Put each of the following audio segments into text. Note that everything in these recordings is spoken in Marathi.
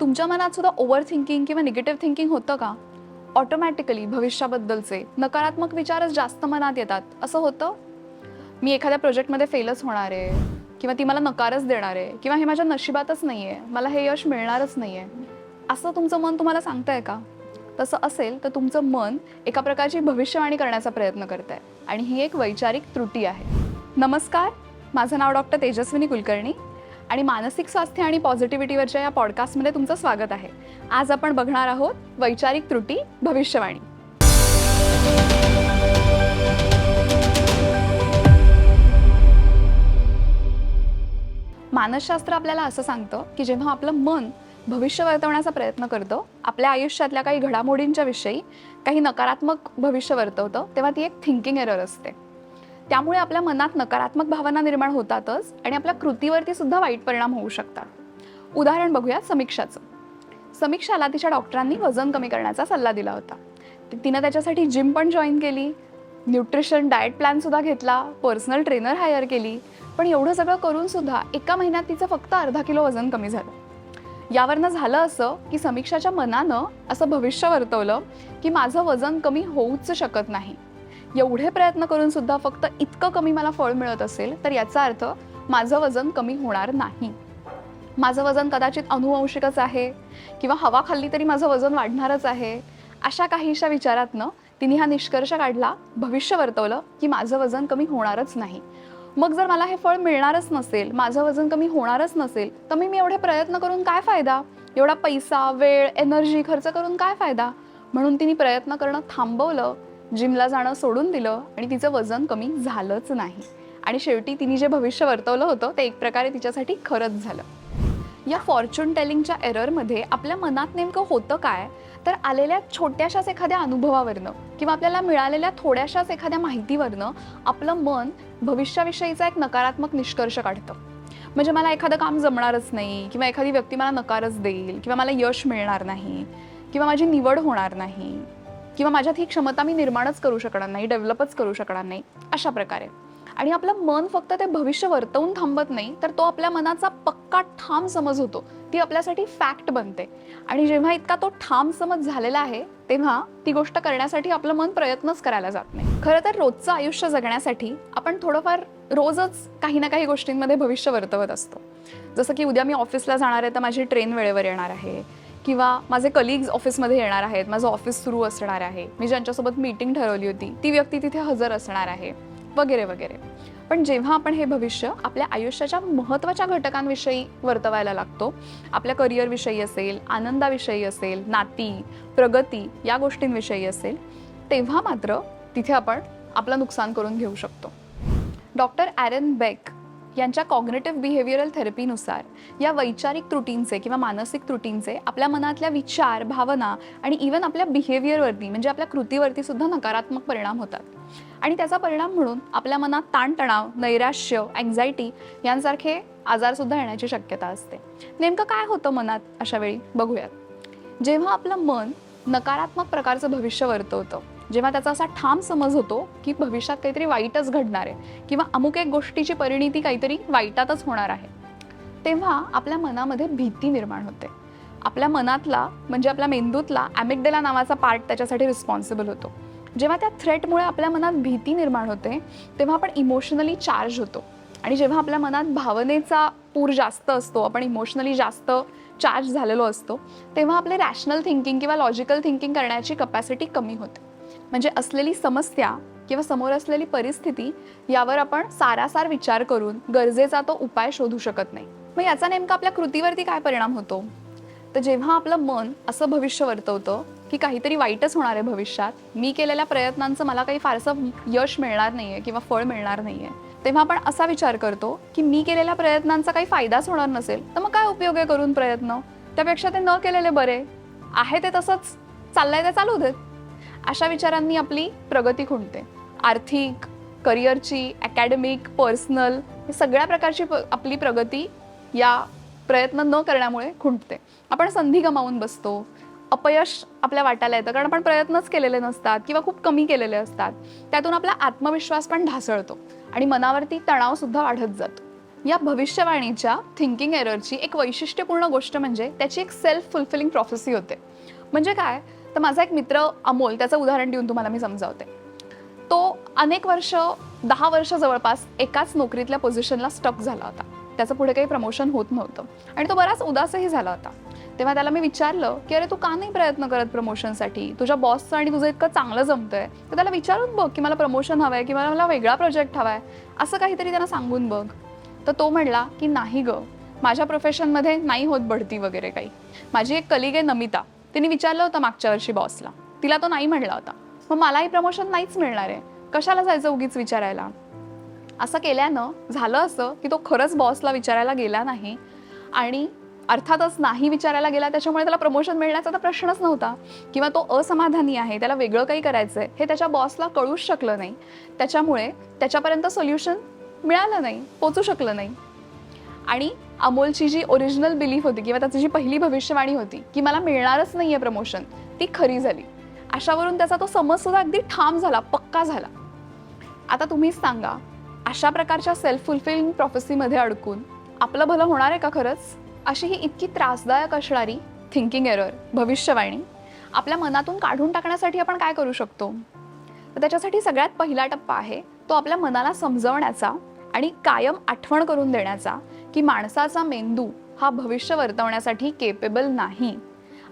तुमच्या मनात सुद्धा ओव्हर थिंकिंग किंवा निगेटिव्ह थिंकिंग होतं का? ऑटोमॅटिकली भविष्याबद्दलचे नकारात्मक विचारच जास्त मनात येतात. असं होतं? मी एखाद्या प्रोजेक्टमध्ये फेलच होणार आहे किंवा ती मला नकारच देणार आहे किंवा हे माझ्या नशिबातच नाही आहे मला हे यश मिळणारच नाही आहे असं तुमचं मन तुम्हाला सांगतंय का? तसं असेल तर तुमचं मन एका प्रकारची भविष्यवाणी करण्याचा प्रयत्न करत आहे आणि ही एक वैचारिक त्रुटी आहे. नमस्कार माझं नाव डॉक्टर तेजस्विनी कुलकर्णी. आणि मानसिक स्वास्थ्य आणि पॉझिटिव्हिटीवरच्या या पॉडकास्टमध्ये तुमचं स्वागत आहे. आज आपण बघणार आहोत वैचारिक त्रुटी भविष्यवाणी. मानसशास्त्र आपल्याला असं सांगतं की जेव्हा आपलं मन भविष्य वर्तवण्याचा प्रयत्न करतं आपल्या आयुष्यातल्या काही घडामोडींच्या विषयी काही नकारात्मक भविष्य वर्तवतं तेव्हा ती एक थिंकिंग एरर असते. त्यामुळे आपल्या मनात नकारात्मक भावना निर्माण होतातच आणि आपल्या कृतीवरती सुद्धा वाईट परिणाम होऊ शकतात. उदाहरण बघूया समीक्षाचं. समीक्षाला तिच्या डॉक्टरांनी वजन कमी करण्याचा सल्ला दिला होता. तिनं त्याच्यासाठी जिम पण जॉईन केली न्यूट्रिशन डाएट प्लॅनसुद्धा घेतला पर्सनल ट्रेनर हायर केली पण एवढं सगळं करूनसुद्धा एका महिन्यात तिचं फक्त अर्धा किलो वजन कमी झालं. यावरनं झालं असं की समीक्षाच्या मनानं असं भविष्य वर्तवलं की माझं वजन कमी होऊच शकत नाही. एवढे प्रयत्न करून सुद्धा फक्त इतकं कमी मला फळ मिळत असेल तर याचा अर्थ माझं वजन कमी होणार नाही. माझं वजन कदाचित अनुवंशिकच आहे किंवा हवा खाल्ली तरी माझं वजन वाढणारच आहे अशा काहीशा विचारातनं तिने हा निष्कर्ष काढला भविष्य वर्तवलं की माझं वजन कमी होणारच नाही. मग जर मला हे फळ मिळणारच नसेल माझं वजन कमी होणारच नसेल तर मी मी एवढे प्रयत्न करून काय फायदा? एवढा पैसा वेळ एनर्जी खर्च करून काय फायदा? म्हणून तिने प्रयत्न करणं थांबवलं जिमला जाणं सोडून दिलं आणि तिचं वजन कमी झालंच नाही. आणि शेवटी तिने जे भविष्य वर्तवलं होतं ते एक प्रकारे तिच्यासाठी खरंच झालं. या फॉर्च्यून टेलिंगच्या एररमध्ये आपल्या मनात नेमकं होतं काय? तर आलेल्या छोट्याशाच एखाद्या अनुभवावरनं किंवा आपल्याला मिळालेल्या थोड्याशाच एखाद्या माहितीवरनं आपलं मन भविष्याविषयीचा एक नकारात्मक निष्कर्ष काढतं. म्हणजे मला एखादं काम जमणारच नाही किंवा एखादी व्यक्ती मला नकारच देईल किंवा मला यश मिळणार नाही किंवा माझी निवड होणार नाही. किंवा माझ्यात ही क्षमता मी निर्माणच करू शकणार नाही डेव्हलपच करू शकणार नाही अशा प्रकारे. आणि आपलं मन फक्त ते भविष्य वर्तवून थांबत नाही तर तो आपल्या मनाचा पक्का ठाम समज होतो. ती आपल्यासाठी फॅक्ट बनते. आणि जेव्हा इतका तो ठाम समज झालेला आहे तेव्हा ती गोष्ट करण्यासाठी आपलं मन प्रयत्नच करायला जात नाही. खरं तर रोजचं आयुष्य जगण्यासाठी आपण थोडंफार रोजच काही ना काही गोष्टींमध्ये भविष्य वर्तवत असतो. जसं की उद्या मी ऑफिसला जाणार आहे तर माझी ट्रेन वेळेवर येणार आहे. किंवा माझे कलिग्ज ऑफिसमध्ये येणार आहेत माझं ऑफिस सुरू असणार आहे मी ज्यांच्यासोबत मीटिंग ठरवली होती ती व्यक्ती तिथे हजर असणार आहे वगैरे वगैरे. पण जेव्हा आपण हे भविष्य आपल्या आयुष्याच्या महत्त्वाच्या घटकांविषयी वर्तवायला लागतो आपल्या करिअरविषयी असेल आनंदाविषयी असेल नाती प्रगती या गोष्टींविषयी असेल तेव्हा मात्र तिथे आपण आपलं नुकसान करून घेऊ शकतो. डॉक्टर ॲरन बेक यांच्या कॉग्नेटिव्ह बिहेवियरल थेरपीनुसार या वैचारिक त्रुटींचे किंवा मानसिक त्रुटींचे आपल्या मनातल्या विचार भावना आणि इवन आपल्या बिहेवियरवरती म्हणजे आपल्या कृतीवरती सुद्धा नकारात्मक परिणाम होतात. आणि त्याचा परिणाम म्हणून आपल्या मनात ताणतणाव नैराश्य अँझायटी यांसारखे आजारसुद्धा येण्याची शक्यता असते. नेमकं काय होतं मनात अशा वेळी बघूयात. जेव्हा आपलं मन नकारात्मक प्रकारचं भविष्य वर्तवतं जेव्हा त्याचा असा ठाम समज होतो की भविष्यात काहीतरी वाईटच घडणार आहे किंवा अमुक एक गोष्टीची परिणिती काहीतरी वाईटातच होणार आहे तेव्हा आपल्या मनामध्ये भीती निर्माण होते. आपल्या मनातला म्हणजे आपल्या मेंदूतला ॲमिकडेला नावाचा पार्ट त्याच्यासाठी रिस्पॉन्सिबल होतो. जेव्हा त्या थ्रेटमुळे आपल्या मनात भीती निर्माण होते तेव्हा आपण इमोशनली चार्ज होतो. आणि जेव्हा आपल्या मनात भावनेचा पूर जास्त असतो आपण इमोशनली जास्त चार्ज झालेलो असतो तेव्हा आपले रॅशनल थिंकिंग किंवा लॉजिकल थिंकिंग करण्याची कपॅसिटी कमी होते. म्हणजे असलेली समस्या किंवा समोर असलेली परिस्थिती यावर आपण सारासार विचार करून गरजेचा तो उपाय शोधू शकत नाही. मग याचा नेमका आपल्या कृतीवरती काय परिणाम होतो? तर जेव्हा आपलं मन असं भविष्य वर्तवतं की काहीतरी वाईटच होणार आहे भविष्यात मी केलेल्या प्रयत्नांचं मला काही फारसं यश मिळणार नाही आहे किंवा फळ मिळणार नाही आहे तेव्हा आपण असा विचार करतो की मी केलेल्या प्रयत्नांचा काही फायदाच होणार नसेल तर मग काय उपयोग आहे करून प्रयत्न? त्यापेक्षा ते न केलेले बरे. आहे ते तसंच चाललंय ते चालू देत अशा विचारांनी आपली प्रगती खुंटते आर्थिक करिअरची अकॅडमिक पर्सनल हे सगळ्या प्रकारची प- आपली प्रगती या प्रयत्न न करण्यामुळे खुंटते आपण संधी गमावून बसतो. अपयश आपल्या वाटायला येतं. कारण आपण प्रयत्नच केलेले नसतात किंवा खूप कमी केलेले असतात. त्यातून आपला आत्मविश्वास पण ढासळतो आणि मनावरती तणावसुद्धा वाढत जातो. या भविष्यवाणीच्या थिंकिंग एररची एक वैशिष्ट्यपूर्ण गोष्ट म्हणजे त्याची एक सेल्फ फुलफिलिंग प्रॉफेसी होते. म्हणजे काय? तर माझा एक मित्र अमोल त्याचं उदाहरण देऊन तुम्हाला मी समजावते. तो अनेक वर्ष दहा वर्ष जवळपास एकाच नोकरीतल्या पोझिशनला स्टक झाला होता. त्याचं पुढे काही प्रमोशन होत नव्हतं. आणि तो बराच उदासही झाला होता. तेव्हा त्याला मी विचारलं की अरे तू का नाही प्रयत्न करत प्रमोशनसाठी तुझ्या बॉसचं आणि तुझं इतकं चांगलं जमतंय. तर त्याला विचारून बघ की मला प्रमोशन हवं आहे किंवा मला वेगळा प्रोजेक्ट हवा आहे असं काहीतरी त्यांना सांगून बघ. तर तो म्हणला की नाही ग. माझ्या प्रोफेशनमध्ये नाही होत बढती वगैरे काही. माझी एक कलिग आहे नमिता. तिने विचारलं होतं मागच्या वर्षी बॉसला तिला तो नाही म्हणला होता. मग मलाही प्रमोशन नाहीच मिळणार आहे. कशाला जायचं उगीच विचारायला? असं केल्यानं झालं असं की तो खरंच बॉसला विचारायला गेला नाही आणि अर्थातच नाही विचारायला गेला त्याच्यामुळे त्याला प्रमोशन मिळण्याचा तर प्रश्नच नव्हता. किंवा तो असमाधानी आहे त्याला वेगळं काही करायचं आहे हे त्याच्या बॉसला कळूच शकलं नाही. त्याच्यामुळे त्याच्यापर्यंत सोल्युशन मिळालं नाही पोचू शकलं नाही. आणि अमोलची जी ओरिजिनल बिलीफ होती किंवा त्याची जी पहिली भविष्यवाणी होती की मला मिळणारच नाही आहे प्रमोशन ती खरी झाली. अशावरून त्याचा तो समजसुद्धा अगदी ठाम झाला पक्का झाला. आता तुम्हीच सांगा अशा प्रकारच्या सेल्फ फुलफिलिंग प्रोफेसीमध्ये अडकून आपलं भलं होणार आहे का खरंच? अशी ही इतकी त्रासदायक असणारी थिंकिंग एरर भविष्यवाणी आपल्या मनातून काढून टाकण्यासाठी आपण काय करू शकतो? तर त्याच्यासाठी सगळ्यात पहिला टप्पा आहे तो आपल्या मनाला समजवण्याचा आणि कायम आठवण करून देण्याचा. की माणसाचा मेंदू हा भविष्य वर्तवण्यासाठी केपेबल नाही.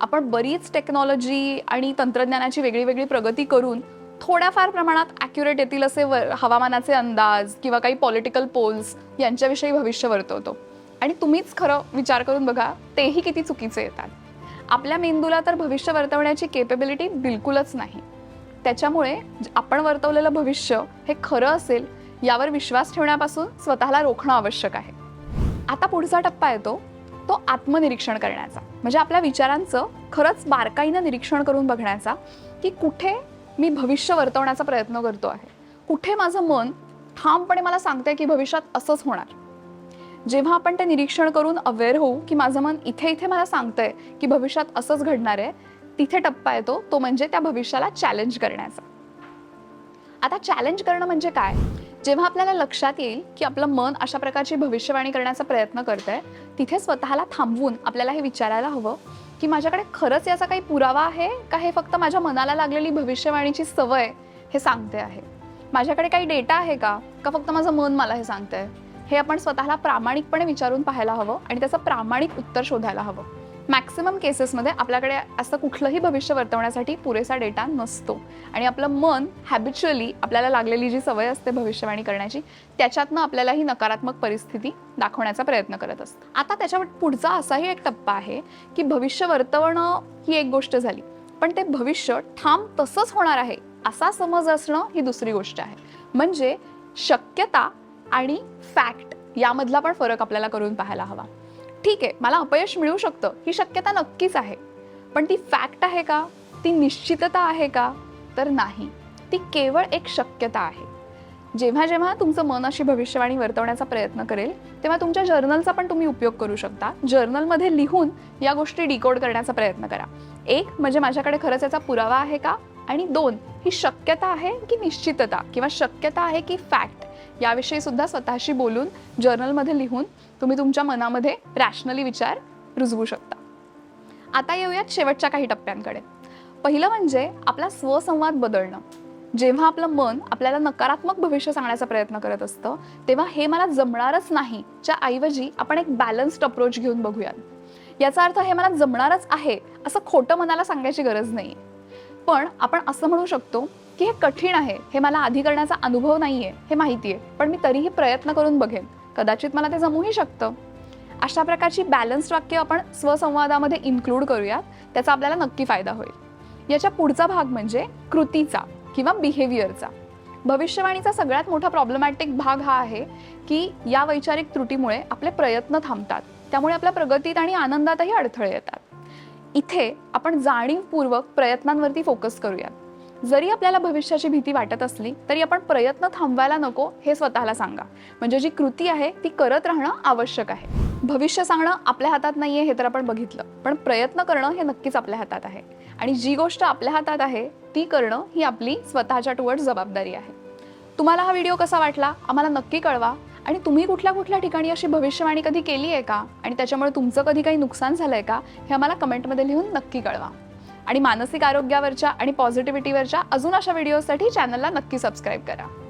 आपण बरीच टेक्नॉलॉजी आणि तंत्रज्ञानाची वेगळी वेगळी प्रगती करून थोड्याफार प्रमाणात ॲक्युरेट येतील असे व हवामानाचे अंदाज किंवा काही पॉलिटिकल पोल्स यांच्याविषयी भविष्य वर्तवतो. आणि तुम्हीच खरं विचार करून बघा तेही किती चुकीचे येतात. आपल्या मेंदूला तर भविष्य वर्तवण्याची केपेबिलिटी बिलकुलच नाही. त्याच्यामुळे आपण वर्तवलेलं भविष्य हे खरं असेल यावर विश्वास ठेवण्यापासून स्वतःला रोखणं आवश्यक आहे. आता पुढचा टप्पा येतो तो आत्मनिरीक्षण करण्याचा. म्हणजे आपल्या विचारांचं खरंच बारकाईनं निरीक्षण करून बघण्याचा की कुठे मी भविष्य वर्तवण्याचा प्रयत्न करतो आहे. कुठे माझं मन ठामपणे मला सांगते की भविष्यात असंच होणार. जेव्हा आपण ते निरीक्षण करून अवेअर होऊ की माझं मन इथे इथे मला सांगतंय की भविष्यात असंच घडणार आहे तिथे टप्पा येतो तो म्हणजे त्या भविष्याला चॅलेंज करण्याचा. आता चॅलेंज करणं म्हणजे काय? जेव्हा आपल्याला लक्षात येईल की आपलं मन अशा प्रकारची भविष्यवाणी करण्याचा प्रयत्न करतंय तिथे स्वतःला थांबवून आपल्याला हे विचारायला हवं की माझ्याकडे खरंच याचा काही पुरावा आहे का हे फक्त माझ्या मनाला लागलेली भविष्यवाणीची सवय हे सांगते आहे? माझ्याकडे काही डेटा आहे का? का फक्त माझं मन मला हे सांगतंय? हे आपण स्वतःला प्रामाणिकपणे विचारून पाहायला हवं आणि त्याचं प्रामाणिक उत्तर शोधायला हवं. मॅक्सिमम केसेसमध्ये आपल्याकडे असं कुठलंही भविष्य वर्तवण्यासाठी पुरेसा डेटा नसतो. आणि आपलं मन हॅबिच्युअली आपल्याला लागलेली जी सवय असते भविष्यवाणी करण्याची त्याच्यातनं आपल्याला ही नकारात्मक परिस्थिती दाखवण्याचा प्रयत्न करत असतं. आता त्याच्या पुढचा असाही एक टप्पा आहे की भविष्य वर्तवणं ही एक गोष्ट झाली. पण ते भविष्य ठाम तसंच होणार आहे असा समज असणं ही दुसरी गोष्ट आहे. म्हणजे शक्यता आणि फॅक्ट यामधला पण फरक आपल्याला करून पाहायला हवा. ठीक आहे मला अपयश मिळू शकतं ही शक्यता नक्कीच आहे. पण ती फॅक्ट आहे का? ती निश्चितता आहे का? तर नाही. ती केवळ एक शक्यता आहे. जेव्हा जेव्हा तुमचं मन अशी भविष्यवाणी वर्तवण्याचा प्रयत्न करेल तेव्हा तुमच्या जर्नलचा पण तुम्ही उपयोग करू शकता. जर्नलमध्ये लिहून या गोष्टी डिकोड करण्याचा प्रयत्न करा. एक म्हणजे माझ्याकडे खरंच याचा पुरावा आहे का? आणि दोन ही शक्यता आहे की निश्चितता किंवा शक्यता आहे की फॅक्ट याविषयी सुद्धा स्वतःशी बोलून जर्नलमध्ये लिहून तुम्ही तुमच्या मनामध्ये रॅशनली विचार रुजवू शकता. आता येऊयात शेवटच्या काही टप्प्यांकडे. पहिलं म्हणजे आपला स्वसंवाद बदलणं. जेव्हा आपलं मन आपल्याला नकारात्मक भविष्य सांगण्याचा प्रयत्न करत असतं तेव्हा हे मला जमणारच नाही च्या ऐवजी आपण एक बॅलन्स्ड अप्रोच घेऊन बघूयात. याचा अर्थ हे मला जमणारच आहे असं खोटं मनाला सांगायची गरज नाही पण आपण असं म्हणू शकतो की हे कठीण आहे हे मला आधी करण्याचा अनुभव नाही आहे हे माहिती आहे पण मी तरीही प्रयत्न करून बघेन. कदाचित मला ते जमूही शकतं. अशा प्रकारची बॅलन्स्ड वाक्य आपण स्वसंवादामध्ये इन्क्लूड करूयात त्याचा आपल्याला नक्की फायदा होईल. याच्या पुढचा भाग म्हणजे कृतीचा किंवा बिहेवियरचा भविष्यवाणीचा सगळ्यात मोठा प्रॉब्लेमॅटिक भाग हा आहे की या वैचारिक त्रुटीमुळे आपले प्रयत्न थांबतात. त्यामुळे आपल्या प्रगतीत आणि आनंदातही अडथळे येतात. इथे आपण जाणीवपूर्वक प्रयत्नांवरती फोकस करूयात. जरी आपल्याला भविष्याची भीती वाटत असली तरी आपण प्रयत्न थांबवायला नको हे स्वतःला सांगा. म्हणजे जी कृती आहे ती करत राहणं आवश्यक आहे. भविष्य सांगणं आपल्या हातात नाही आहे हे तर आपण बघितलं. पण प्रयत्न करणं हे नक्कीच आपल्या हातात आहे. आणि जी गोष्ट आपल्या हातात आहे ती करणं ही आपली स्वतःच्या टुवर्ड जबाबदारी आहे. तुम्हाला हा व्हिडिओ कसा वाटला? आम्हाला नक्की कळवा. आणि तुम्ही कुठल्या कुठल्या ठिकाणी अशी भविष्यवाणी कधी केली आहे का? आणि त्याच्यामुळे तुमचं कधी काही नुकसान झालं आहे का? हे आम्हाला कमेंटमध्ये लिहून नक्की कळवा. आणि मानसिक आरोग्यावरच्या आणि पॉझिटिव्हिटीवरच्या अजून अशा व्हिडिओसाठी चॅनलला नक्की सबस्क्राईब करा.